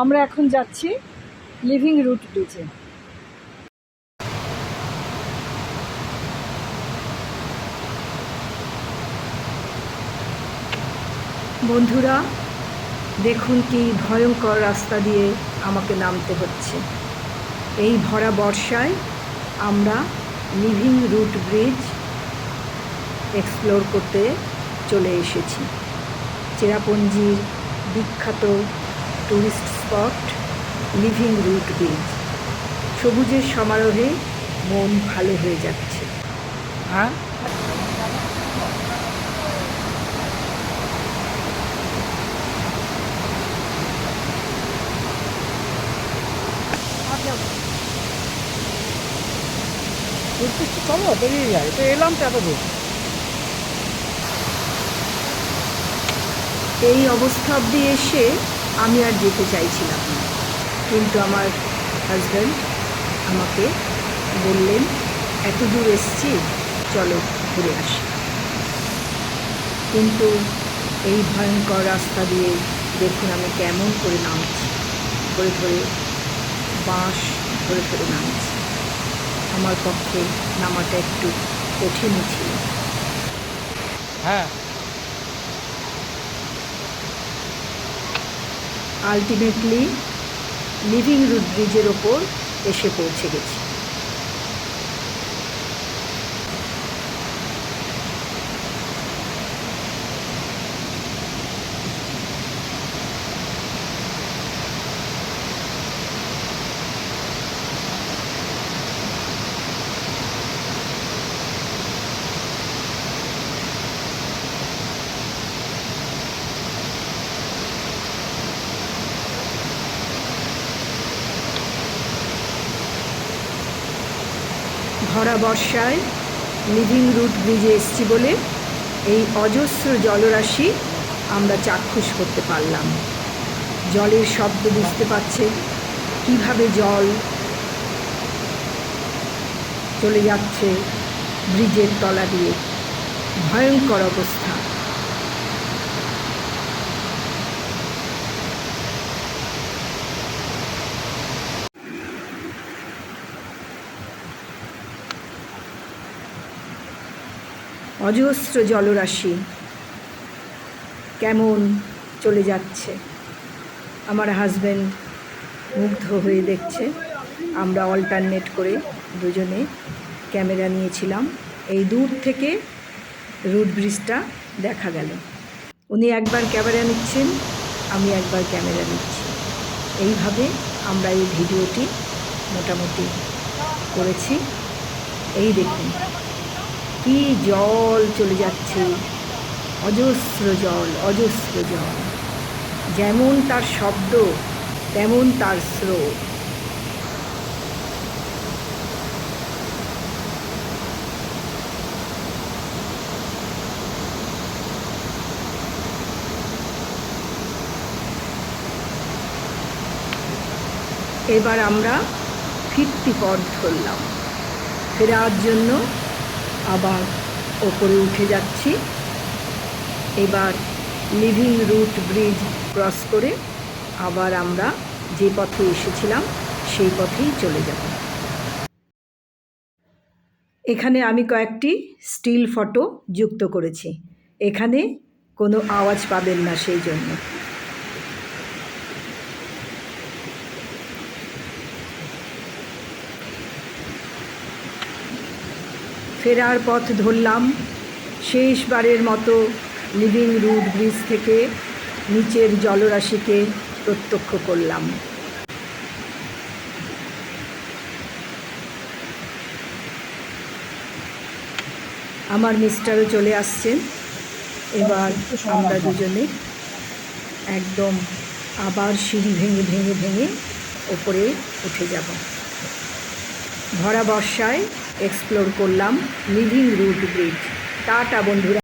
আমরা এখন যাচ্ছি লিভিং রুট ব্রিজে বন্ধুরা, দেখুন কি ভয়ঙ্কর রাস্তা দিয়ে আমাকে নামতে হচ্ছে। এই ভরা বর্ষায় আমরা লিভিং রুট ব্রিজ এক্সপ্লোর করতে চলে এসেছি। চেরাপুঞ্জির বিখ্যাত tourist spot living root bridge সবুজের সমারোহে মন ভালো হয়ে যাচ্ছে। হ্যাঁ? একটু চলো বেরিয়ে যায়। তো এলাম তো এত দূর এই অবস্থা অব্দি এসে আমি আর যেতে চাইছিলাম না। কিন্তু আমার হাজব্যান্ড আমাকে বললেন এত দূর এসছি, চলো ঘুরে আসি। কিন্তু এই ভয়ঙ্কর রাস্তা দিয়ে দেখুন আমি কেমন করে নামছি ধরে ধরে বাঁশ ধরে ধরে নামছি। আমার পক্ষে নামাটা একটু কঠিনই ছিল। হ্যাঁ আলটিমেটলি লিভিং রুট ব্রিজের ওপর এসে পৌঁছে গেছি। ভরা বর্ষায় লিভিং রুট ব্রিজে এসছি বলে এই অজস্র জলরাশি আমরা চাক্ষুষ করতে পারলাম। জলের শব্দ বুঝতে পারছে কীভাবে জল চলে যাচ্ছে ব্রিজের তলা দিয়ে। ভয়ঙ্কর অবস্থা। অজস্র জলরাশি কেমন চলে যাচ্ছে? আমার হাজব্যান্ড মুগ্ধ হয়ে দেখছে। আমরা অল্টারনেট করে দুজনে ক্যামেরা নিয়েছিলাম। এই দূর থেকে রুট ব্রিজটা দেখা গেল। উনি একবার ক্যামেরা নিচ্ছেন, আমি একবার ক্যামেরা নিচ্ছি। এইভাবে আমরা এই ভিডিওটি মোটামুটি করেছি। এই দেখুন। কি জল চলে যাচ্ছে। অজস্র জল অজস্র জল। যেমন তার শব্দ, তেমন তার স্রোত। এবার আমরা ফিরতি পথ ধরলাম। ফেরার জন্য আবার ওপরে উঠে যাচ্ছি। এবার লিভিং রুট ব্রিজ ক্রস করে আবার আমরা যে পথে এসেছিলাম, সেই পথেই চলে যাব। এখানে আমি কয়েকটি স্টিল ফটো যুক্ত করেছি। এখানে কোনো আওয়াজ পাবেন না সেই জন্য। ফেরার পথ ধরলাম। শেষবারের মতো লিভিং রুট ব্রিজ থেকে নিচের জলরাশিকে প্রত্যক্ষ করলাম। আমার মিস্টারও চলে আসছেন। এবার আমরা দুজনে একদম আবার সিঁড়ি ভেঙে ভেঙে ভেঙে ওপরে উঠে যাব। ভরা বর্ষায় এক্সপ্লোর করলাম লিভিং রুট ব্রিজ টাটা বন্ধুরা।